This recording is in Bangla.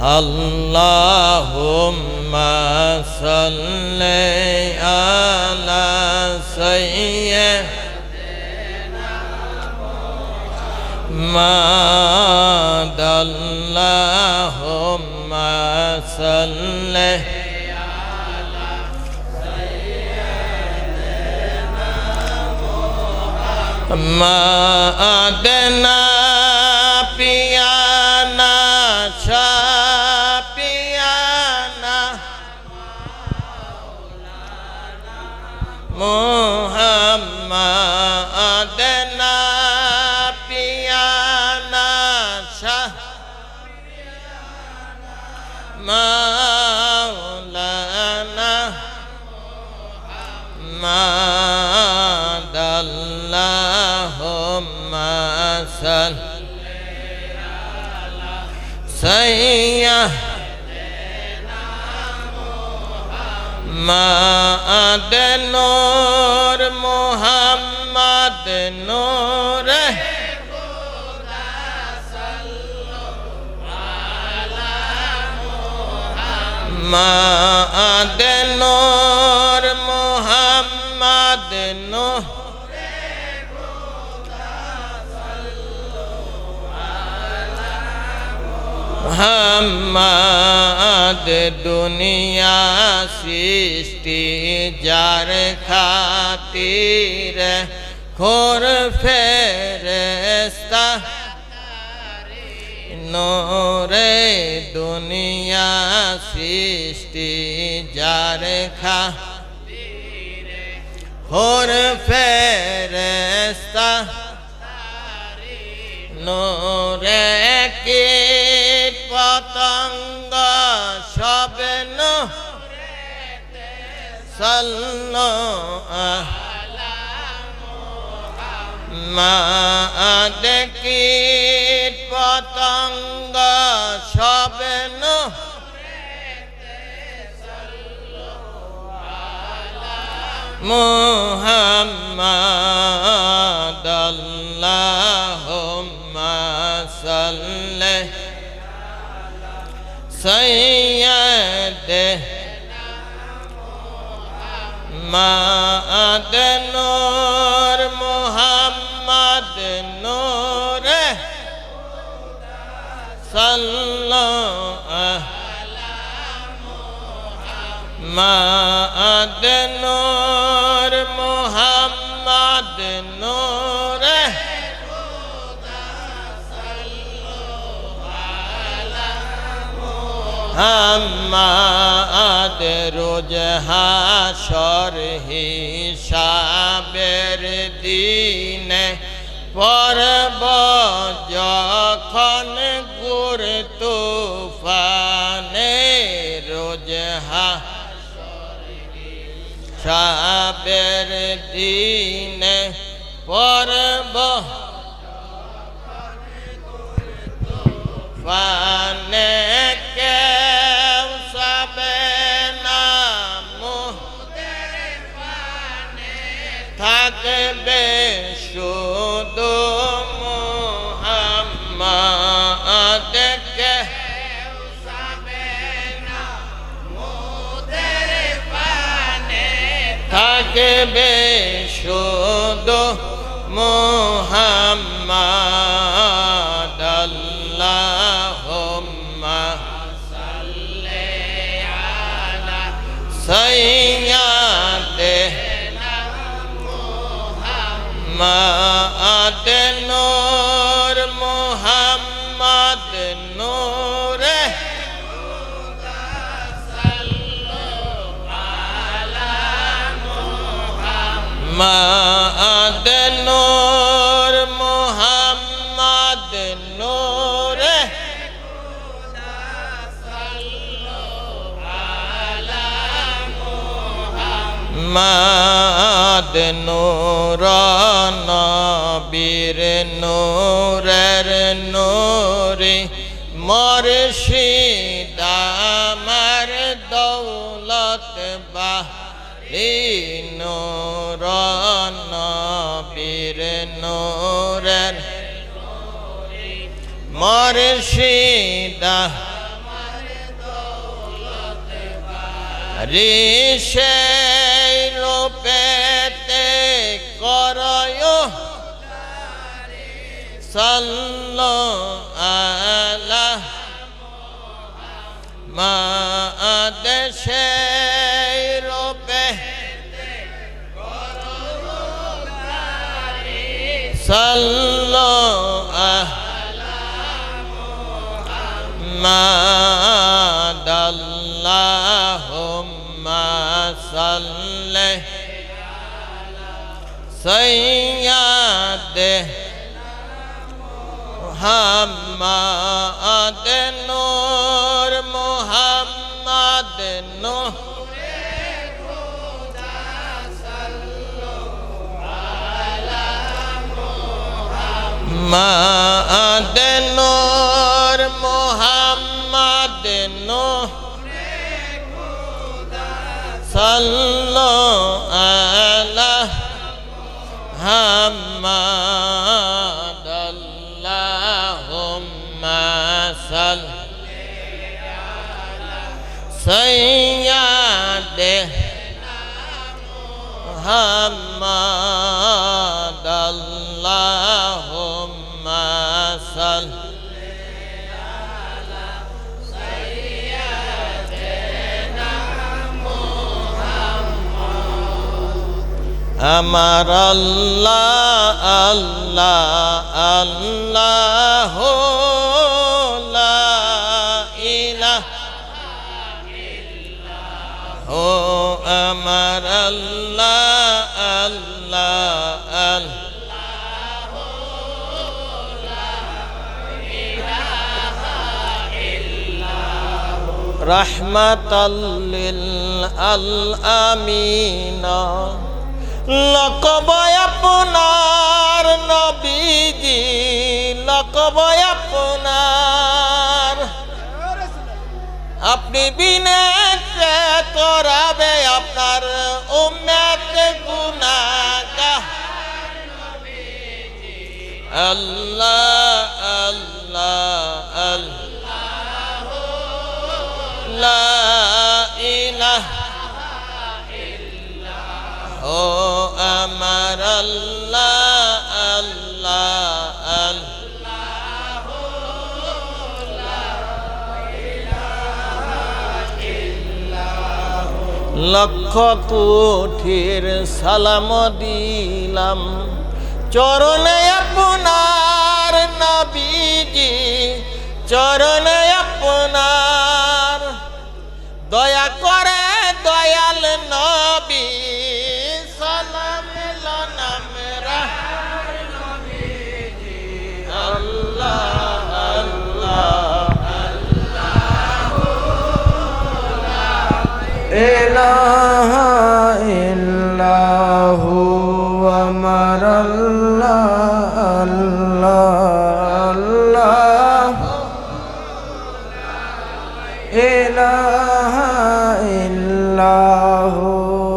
اللهم صل على سيدنا محمد. اللهم صل ما أدنى মোহাম্মদ না পিয়ানা শাহ মাওলানা মাদাল্লাহুম্মা সাল সাইয়্যিদিনা মা'আদ নূর মুহাম্মদ নূর মা'আদ নূর মুহাম্মদ নূর মোহাম্মদ দুনিয়া সৃষ্টি যার খাতির খোর ফেরেস্তা নোরে দুনিয়া সৃষ্টি যার খা খোর ফেরেস্তা নোরে সল্ল মাদ কীট পতঙ্গ সব মোহাম্মদ আল্লাহুম্মা সাল্লি সাইয়্যিদ মা'আদ নূর মুহাম্মদ নূর সাল্লাল্লাহু মা'আদ নূর হাম্মাদ রোজ হাসর হিসাবের দিনে পরব যখন গুর তুফানে রোজ হাসবের দিনে পরব ফানে থাকবে শুধু মোহাম্মদ আল্লাহুম্মা সাইয়্যিদিনা মা'আদ মা'আদ নূর মুহাম্মদ নূর। মা'আদ নূর নবীর নূরের নূরে। নবীর নূরের মরশিদা ঋষে লোপ صلوا محمد اللهم صل سيده محمد نور মাদ নূর মোহাম্মদ নূর সাল্লো আলা হাম্মাদ আল্লাহুম্মা সাল্লি আলা صل আমার আল্লাহ আল্লাহ আল্লাহ রহমতাল্লিল আল আমিনা লকবয় আপনার নবীজি লকবয় আপনি বিনে করাবে আপনার উম্মত আল্লাহ আল্লাহ। লক্ষ কোঠির সালাম দিলাম। চরণে আপনার নবীজি চরণে আপনার দয়া করে দয়াল নবী সালাম নাম আল্লাহ আল্লাহ। এলা